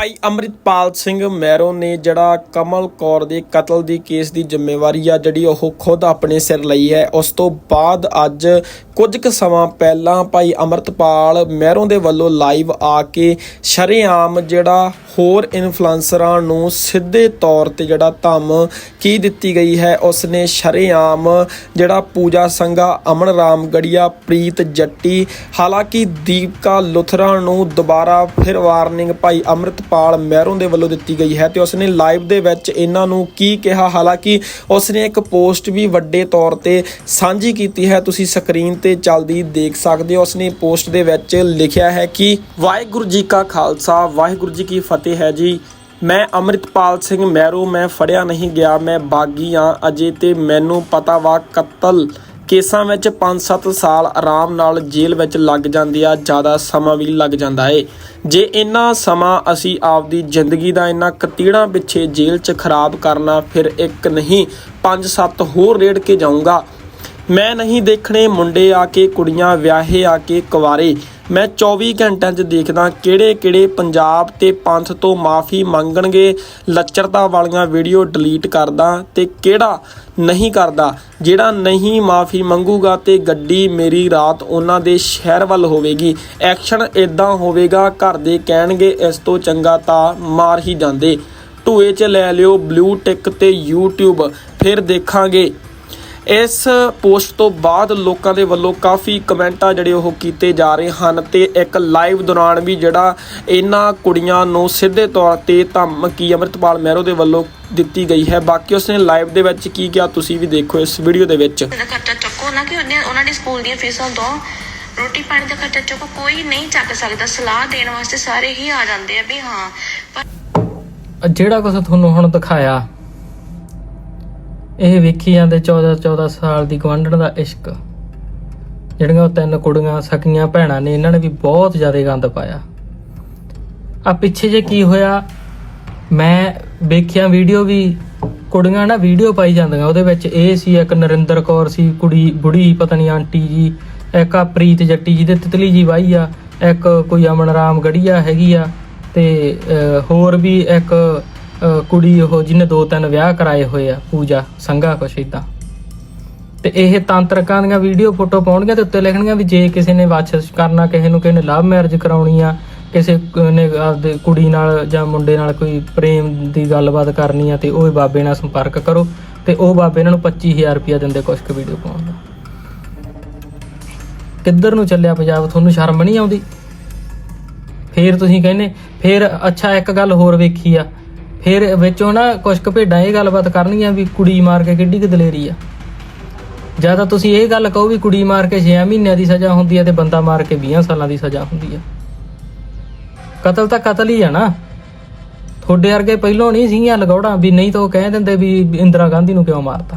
ਭਾਈ Amritpal Singh marrow ਨੇ ਜਿਹੜਾ ਕਮਲ ਕੌਰ ਦੇ ਕਤਲ ਦੀ ਕੇਸ ਦੀ ਜ਼ਿੰਮੇਵਾਰੀ ਆ ਜਿਹੜੀ ਉਹ ਖੁਦ ਆਪਣੇ ਸਿਰ ਲਈ ਹੈ। ਉਸ ਤੋਂ ਬਾਅਦ ਅੱਜ ਕੁਝ ਕੁ ਸਮਾਂ ਪਹਿਲਾਂ ਭਾਈ ਅੰਮ੍ਰਿਤਪਾਲ ਮੈਰੋ ਦੇ ਵੱਲੋਂ ਲਾਈਵ ਆ ਕੇ ਸ਼ਰੇਆਮ ਜਿਹੜਾ ਹੋਰ ਇਨਫਲੂਐਂਸਰਾਂ ਨੂੰ ਸਿੱਧੇ ਤੌਰ ਤੇ ਜਿਹੜਾ ਧਮ ਕੀ ਦਿੱਤੀ ਗਈ ਹੈ ਉਸ ਨੇ ਸ਼ਰੇਆਮ ਜਿਹੜਾ ਪੂਜਾ ਸੰਘਾ ਅਮਨ ਰਾਮ ਗੜੀਆ, ਪ੍ਰੀਤ ਜੱਟੀ, ਹਾਲਾਂਕਿ ਦੀਪਕਾ ਲੁਥਰਾ ਨੂੰ ਦੁਬਾਰਾ ਫਿਰ ਵਾਰਨਿੰਗ ਭਾਈ ਅੰਮ੍ਰਿਤਪਾਲ ਮਹਿਰੋਂ ਦੇ ਵੱਲੋਂ ਦਿੱਤੀ ਗਈ ਹੈ ਤੇ ਉਸਨੇ ਲਾਈਵ ਦੇ ਵਿੱਚ ਇਹਨਾਂ ਨੂੰ ਕੀ ਕਿਹਾ, ਹਾਲਾਂਕਿ ਉਸ ਨੇ ਇੱਕ ਪੋਸਟ ਵੀ ਵੱਡੇ ਤੌਰ ਤੇ ਸਾਂਝੀ ਕੀਤੀ ਹੈ, ਤੁਸੀਂ ਸਕਰੀਨ ਤੇ ਚੱਲਦੀ ਦੇਖ ਸਕਦੇ ਹੋ, ਉਸਨੇ ਪੋਸਟ ਦੇ ਵਿੱਚ ਲਿਖਿਆ ਹੈ ਕਿ ਵਾਹਿਗੁਰੂ ਜੀ ਕਾ ਖਾਲਸਾ, ਵਾਹਿਗੁਰੂ ਜੀ ਕੀ ਫਤਿਹ। ਹੈ ਜੀ। ਮੈਂ ਅੰਮ੍ਰਿਤਪਾਲ ਸਿੰਘ ਮਹਿਰੋ, ਮੈਂ ਫੜਿਆ ਨਹੀਂ ਗਿਆ, ਮੈਂ ਬਾਗੀ ਆ ਅਜੇ ਤੇ ਮੈਨੂੰ ਪਤਾ ਵਾ ਕਤਲ ਕੇਸਾਂ ਵਿੱਚ 5-7 ਸਾਲ ਆਰਾਮ ਨਾਲ ਜੇਲ੍ਹ ਵਿੱਚ ਲੱਗ ਜਾਂਦੇ ਆ, ਜ਼ਿਆਦਾ ਸਮਾਂ ਵੀ ਲੱਗ ਜਾਂਦਾ ਏ। ਜੇ ਇੰਨਾ ਸਮਾਂ ਅਸੀਂ ਆਪਦੀ ਜ਼ਿੰਦਗੀ ਦਾ ਇੰਨਾ ਕਤੀੜਾਂ ਪਿੱਛੇ ਜੇਲ੍ਹ 'ਚ ਖਰਾਬ ਕਰਨਾ, ਫਿਰ ਇੱਕ ਨਹੀਂ 5-7 ਹੋਰ ਰੇੜ ਕੇ ਜਾਊਂਗਾ। ਮੈਂ ਨਹੀਂ ਦੇਖਣੇ ਮੁੰਡੇ ਆ ਕੇ, ਕੁੜੀਆਂ, ਵਿਆਹੇ ਆ ਕੇ ਕੁਵਾਰੇ। ਮੈਂ 24 ਘੰਟਿਆਂ 'ਚ ਦੇਖਦਾ ਕਿਹੜੇ ਕਿਹੜੇ ਪੰਜਾਬ ਤੇ ਪੰਥ ਤੋਂ ਮਾਫੀ ਮੰਗਣਗੇ। ਲੱਚਰਤਾ ਵਾਲੀਆਂ ਵੀਡੀਓ ਡਿਲੀਟ ਕਰਦਾ ਤੇ ਕਿਹੜਾ ਨਹੀਂ ਕਰਦਾ। ਜਿਹੜਾ ਨਹੀਂ ਮਾਫੀ ਮੰਗੂਗਾ ਤੇ ਗੱਡੀ ਮੇਰੀ ਰਾਤ ਉਹਨਾਂ ਦੇ ਸ਼ਹਿਰ ਵੱਲ ਹੋਵੇਗੀ। ਐਕਸ਼ਨ ਇਦਾਂ ਹੋਵੇਗਾ, ਘਰ ਦੇ ਕਹਿਣਗੇ, ਇਸ ਤੋਂ ਚੰਗਾ ਤਾਂ ਮਾਰ ਹੀ ਜਾਂਦੇ। ਢੂਏ 'ਚ ਲੈ ਲਿਓ, ਬਲੂ ਟਿਕ ਤੇ YouTube ਫਿਰ ਦੇਖਾਂਗੇ। ਇਸ ਪੋਸਟ ਤੋਂ ਬਾਅਦ ਲੋਕਾਂ ਦੇ ਵੱਲੋਂ ਕਾਫੀ ਕਮੈਂਟ ਜਿਹੜੇ ਉਹ ਕੀਤੇ ਜਾ ਰਹੇ ਹਨ ਤੇ ਇੱਕ ਲਾਈਵ ਦੌਰਾਨ ਵੀ ਜਿਹੜਾ ਇਹਨਾਂ ਕੁੜੀਆਂ ਨੂੰ ਸਿੱਧੇ ਤੌਰ ਤੇ ਧਮਕੀ ਅੰਮ੍ਰਿਤਪਾਲ ਮਹਿਰੋ ਦੇ ਵੱਲੋਂ ਦਿੱਤੀ ਗਈ ਹੈ। ਬਾਕੀ ਉਸਨੇ ਲਾਈਵ ਦੇ ਵਿੱਚ ਕੀ ਕਿਹਾ ਤੁਸੀਂ ਵੀ ਦੇਖੋ ਇਸ ਵੀਡੀਓ ਦੇ ਵਿੱਚ। ਦਾ ਖਰਚਾ ਚੱਕੋ ਨਾ ਕਿ ਉਹਨੇ ਉਹਨਾਂ ਦੀ ਸਕੂਲ ਦੀਆਂ ਫੀਸਾਂ ਦੋ। ਰੋਟੀ ਪਾਣੀ ਦਾ ਖਰਚਾ ਚੱਕੋ ਕੋਈ ਨਹੀਂ ਚੱਕ ਸਕਦਾ। ਸਲਾਹ ਦੇਣ ਵਾਸਤੇ ਸਾਰੇ ਹੀ ਆ ਜਾਂਦੇ ਆ ਵੀ ਹਾਂ ਪਰ ਜਿਹੜਾ ਕੁਝ ਤੁਹਾਨੂੰ ਹੁਣ ਦਿਖਾਇਆ ਇਹ ਵੇਖੀ ਜਾਂਦੇ 14 14 ਸਾਲ ਦੀ ਗਵੰਡਣ ਦਾ ਇਸ਼ਕ। ਜਿਹੜੀਆਂ ਉਹ ਤਿੰਨ ਕੁੜੀਆਂ, ਸਕੀਆਂ ਭੈਣਾਂ ਨੇ, ਇਹਨਾਂ ਨੇ ਵੀ ਬਹੁਤ ਜ਼ਿਆਦਾ ਗੰਦ ਪਾਇਆ। ਆ ਪਿੱਛੇ ਜੇ ਕੀ ਹੋਇਆ, ਮੈਂ ਵੇਖਿਆ ਵੀਡੀਓ ਵੀ, ਕੁੜੀਆਂ ਨਾ ਵੀਡੀਓ ਪਾਈ ਜਾਂਦੀਆਂ, ਉਹਦੇ ਵਿੱਚ ਇਹ ਸੀ, ਇੱਕ ਨਰਿੰਦਰ ਕੌਰ ਸੀ, ਕੁੜੀ ਬੁੜੀ, ਪਤਾ ਨਹੀਂ ਆਂਟੀ ਜੀ, ਇੱਕ ਆ ਪ੍ਰੀਤ ਜੱਟੀ ਜੀ ਦੇ, ਤਿਤਲੀ ਜੀ ਵਾਈ ਆ, ਇੱਕ ਕੋਈ ਅਮਨ ਰਾਮ ਗੜੀਆ ਹੈਗੀ ਆ, ਤੇ ਹੋਰ ਵੀ ਇੱਕ ਕੁੜੀ ਉਹ ਜਿਹਨੇ ਦੋ ਤਿੰਨ ਵਿਆਹ ਕਰਾਏ ਹੋਏ ਆ, ਪੂਜਾ, ਸੰਘਾ ਕੁਛ ਏਦਾਂ। ਤੇ ਇਹ ਤਾਂਤਰਿਕਾਂ ਦੀਆਂ ਵੀਡੀਓ ਫੋਟੋ ਪਾਉਣਗੇ ਤੇ ਉੱਤੇ ਲਿਖਣਗੇ ਵੀ ਜੇ ਕਿਸੇ ਨੇ ਵਾਛਸ ਕਰਨਾ, ਕਿਸੇ ਨੂੰ ਕਿਸੇ ਨੇ ਲਵ ਮੈਰਿਜ ਕਰਾਉਣੀ ਆ, ਕਿਸੇ ਨੇ ਆਪਦੇ ਕੁੜੀ ਨਾਲ ਜਾਂ ਮੁੰਡੇ ਨਾਲ ਕੋਈ ਪ੍ਰੇਮ ਦੀ ਗੱਲਬਾਤ ਕਰਨੀ ਆ ਤੇ ਉਹ ਬਾਬੇ ਨਾਲ ਸੰਪਰਕ ਕਰੋ ਤੇ ਉਹ ਬਾਬੇ ਇਹਨਾਂ ਨੂੰ 25000 ਰੁਪਇਆ ਦਿੰਦੇ ਕੁਛ ਕੁ ਵੀਡੀਓ ਪਾਉਣ ਦਾ। ਕਿੱਧਰ ਨੂੰ ਚੱਲਿਆ ਪੰਜਾਬ? ਤੁਹਾਨੂੰ ਸ਼ਰਮ ਨਹੀਂ ਆਉਂਦੀ? ਫੇਰ ਤੁਸੀਂ ਕਹਿੰਦੇ, ਫੇਰ ਅੱਛਾ ਇੱਕ ਗੱਲ ਹੋਰ ਵੇਖੀ ਆ ਫਿਰ ਵਿੱਚੋਂ ਨਾ ਕੁਛ ਕੁ ਭੇਡਾਂ ਇਹ ਗੱਲਬਾਤ ਕਰਨਗੀਆਂ ਵੀ ਕੁੜੀ ਮਾਰ ਕੇ ਕਿੱਡੀ ਕੁ ਦਲੇਰੀ ਆ। ਜਾਂ ਤਾਂ ਤੁਸੀਂ ਇਹ ਗੱਲ ਕਹੋ ਵੀ ਕੁੜੀ ਮਾਰ ਕੇ 6 ਮਹੀਨਿਆਂ ਦੀ ਸਜ਼ਾ ਹੁੰਦੀ ਹੈ ਤੇ ਬੰਦਾ ਮਾਰ ਕੇ 20 ਸਾਲਾਂ ਦੀ ਸਜ਼ਾ ਹੁੰਦੀ ਹੈ ਕਤਲ ਤਾਂ ਕਤਲ ਹੀ ਆ ਨਾ। ਤੁਹਾਡੇ ਵਰਗੇ ਪਹਿਲੋਂ ਨਹੀਂ ਸੀਗੀਆਂ ਲਗੌੜਾਂ ਵੀ ਨਹੀਂ ਤਾਂ ਉਹ ਕਹਿ ਦਿੰਦੇ ਵੀ ਇੰਦਰਾ ਗਾਂਧੀ ਨੂੰ ਕਿਉਂ ਮਾਰਤਾ।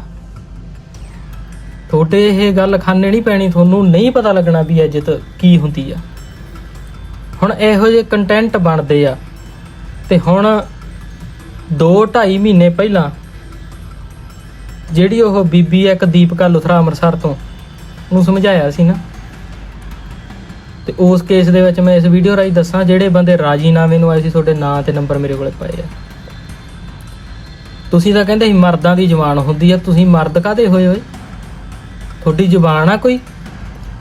ਤੁਹਾਡੇ ਇਹ ਗੱਲ ਖਾਨੇ ਨਹੀਂ ਪੈਣੀ, ਤੁਹਾਨੂੰ ਨਹੀਂ ਪਤਾ ਲੱਗਣਾ ਵੀ ਇੱਜ਼ਤ ਕੀ ਹੁੰਦੀ ਆ। ਹੁਣ ਇਹੋ ਜਿਹੇ ਕੰਟੈਂਟ ਬਣਦੇ ਆ ਤੇ ਹੁਣ 2 2.5 ਮਹੀਨੇ ਪਹਿਲਾਂ ਜਿਹੜੀ ਉਹ ਬੀਬੀ ਇੱਕ ਦੀਪਕਾ ਲੁਥਰਾ ਅੰਮ੍ਰਿਤਸਰ ਤੋਂ, ਉਹਨੂੰ ਸਮਝਾਇਆ ਸੀ ਨਾ। ਤੇ ਉਸ ਕੇਸ ਦੇ ਵਿੱਚ ਮੈਂ ਇਸ ਵੀਡੀਓ ਰਾਹੀਂ ਦੱਸਾਂ, ਜਿਹੜੇ ਬੰਦੇ ਰਾਜੀਨਾਮੇ ਨੂੰ ਆਏ ਸੀ, ਤੁਹਾਡੇ ਨਾਂ ਤੇ ਨੰਬਰ ਮੇਰੇ ਕੋਲੇ ਪਏ ਆ। ਤੁਸੀਂ ਤਾਂ ਕਹਿੰਦੇ ਸੀ ਮਰਦਾਂ ਦੀ ਜ਼ੁਬਾਨ ਹੁੰਦੀ ਆ, ਤੁਸੀਂ ਮਰਦ ਕਾਦੇ ਹੋਏ ਹੋਏ? ਤੁਹਾਡੀ ਜ਼ੁਬਾਨ ਆ ਕੋਈ?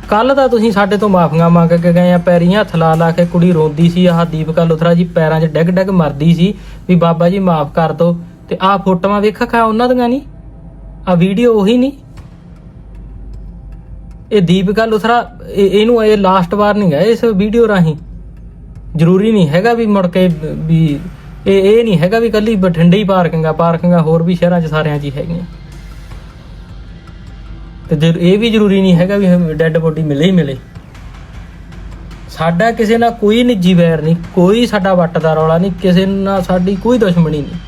ਕੱਲ ਦਾ ਤੁਸੀਂ ਸਾਡੇ ਤੋਂ ਮਾਫੀਆਂ ਮੰਗ ਕੇ ਗਏ ਆ, ਪੈਰੀਂ ਹੱਥ ਲਾ ਲਾ ਕੇ ਕੁੜੀ ਰੋਂਦੀ ਸੀ, ਆਹ ਦੀਪਕਾ ਲੁਥਰਾ ਜੀ ਪੈਰਾਂ 'ਚ ਡਿੱਗ ਡਿੱਗ ਮਰਦੀ ਸੀ ਵੀ ਬਾਬਾ ਜੀ ਮਾਫ ਕਰ ਦਿਓ ਤੇ ਆਹ ਫੋਟੋਆਂ ਵੇਖਾ ਖਾ ਉਹਨਾਂ ਦੀਆਂ ਨਹੀਂ ਆ ਵੀਡੀਓ ਉਹੀ ਨਹੀਂ ਇਹ ਦੀਪਿਕਾ ਲੁਥਰਾ, ਇਹ- ਇਹਨੂੰ ਇਹ ਲਾਸਟ ਨਹੀਂ ਹੈ ਇਸ ਵੀਡੀਓ ਰਾਹੀਂ? ਜ਼ਰੂਰੀ ਨਹੀਂ ਹੈਗਾ ਵੀ ਮੁੜ ਕੇ ਵੀ ਇਹ ਇਹ ਨਹੀਂ ਹੈਗਾ ਵੀ ਕੱਲੀ ਬਠਿੰਡੇ ਹੀ ਪਾਰਕਿੰਗਾਂ ਪਾਰਕਿੰਗਾਂ ਹੋਰ ਵੀ ਸ਼ਹਿਰਾਂ 'ਚ ਸਾਰਿਆਂ 'ਚ ਹੀ ਹੈਗੀਆਂ। ਤੇ ਇਹ ਵੀ ਜ਼ਰੂਰੀ ਨਹੀਂ ਹੈਗਾ ਵੀ ਡੈੱਡ ਬੋਡੀ ਮਿਲੇ ਹੀ ਮਿਲੇ। ਸਾਡਾ ਕਿਸੇ ਨਾਲ ਕੋਈ ਨਿੱਜੀ ਵੈਰ ਨਹੀਂ, ਕੋਈ ਸਾਡਾ ਵੱਟ ਦਾ ਰੌਲਾ ਨਹੀਂ, ਕਿਸੇ ਨਾਲ ਸਾਡੀ ਕੋਈ ਦੁਸ਼ਮਣੀ ਨਹੀਂ।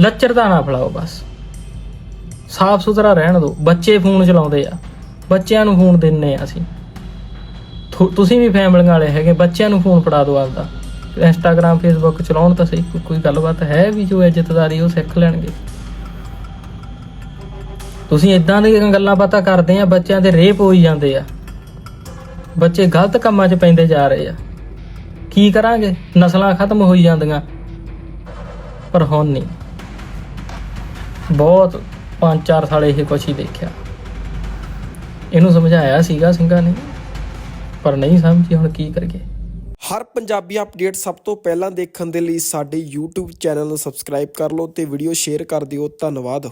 ਲੱਚਰਦਾ ਨਾ ਫਲਾਓ ਬਸ। ਸਾਫ਼ ਸੁਥਰਾ ਰਹਿਣ ਦਿਓ। ਬੱਚੇ ਫੋਨ ਚਲਾਉਂਦੇ ਆ। ਬੱਚਿਆਂ ਨੂੰ ਫੋਨ ਦਿੰਨੇ ਆ ਅਸੀਂ। ਤੁਸੀਂ ਵੀ ਫੈਮਲੀਆਂ ਵਾਲੇ ਹੈਗੇ, ਬੱਚਿਆਂ ਨੂੰ ਫੋਨ ਫੜਾ ਦਿਓ ਆਪਦਾ। ਇੰਸਟਾਗ੍ਰam ਫੇਸਬੁੱਕ ਚਲਾਉਣ ਤਾਂ ਸਹੀ ਕੋਈ- ਕੋਈ ਗੱਲਬਾਤ ਹੈ ਵੀ ਜੋ ਇੱਜ਼ਤਦਾਰੀ ਉਹ ਸਿੱਖ ਲੈਣਗੇ। ਤੁਸੀਂ ਇਦਾਂ ਦੀਆਂ ਗੱਲਾਂ ਬਾਤਾਂ ਕਰਦੇ ਆ, ਬੱਚਿਆਂ ਦੇ ਰੇਪ ਹੋਈ ਜਾਂਦੇ ਆ। ਬੱਚੇ ਗਲਤ ਕੰਮਾਂ 'ਚ ਪੈਂਦੇ ਜਾ ਰਹੇ ਆ। ਕੀ ਕਰਾਂਗੇ? ਨਸਲਾਂ ਖਤਮ ਹੋਈ ਜਾਂਦੀਆਂ। ਪਰ ਹੁਣ ਨਹੀਂ। ਬਹੁਤ 5-4 ਸਾਲ ਇਹ ਕੁਛ ਹੀ ਦੇਖਿਆ। ਇਹਨੂੰ ਸਮਝਾਇਆ ਸੀਗਾ ਸਿੰਘਾਂ ਨੇ। ਪਰ ਨਹੀਂ ਸਮਝੀ ਹੁਣ ਕੀ ਕਰੀਏ। ਹਰ ਪੰਜਾਬੀ ਅਪਡੇਟ ਸਭ ਤੋਂ ਪਹਿਲਾਂ ਦੇਖਣ ਦੇ ਲਈ ਸਾਡੇ YouTube ਚੈਨਲ ਨੂੰ ਸਬਸਕ੍ਰਾਈਬ ਕਰ ਲਓ ਤੇ ਵੀਡੀਓ ਸ਼ੇਅਰ ਕਰ ਦਿਓ। ਧੰਨਵਾਦ।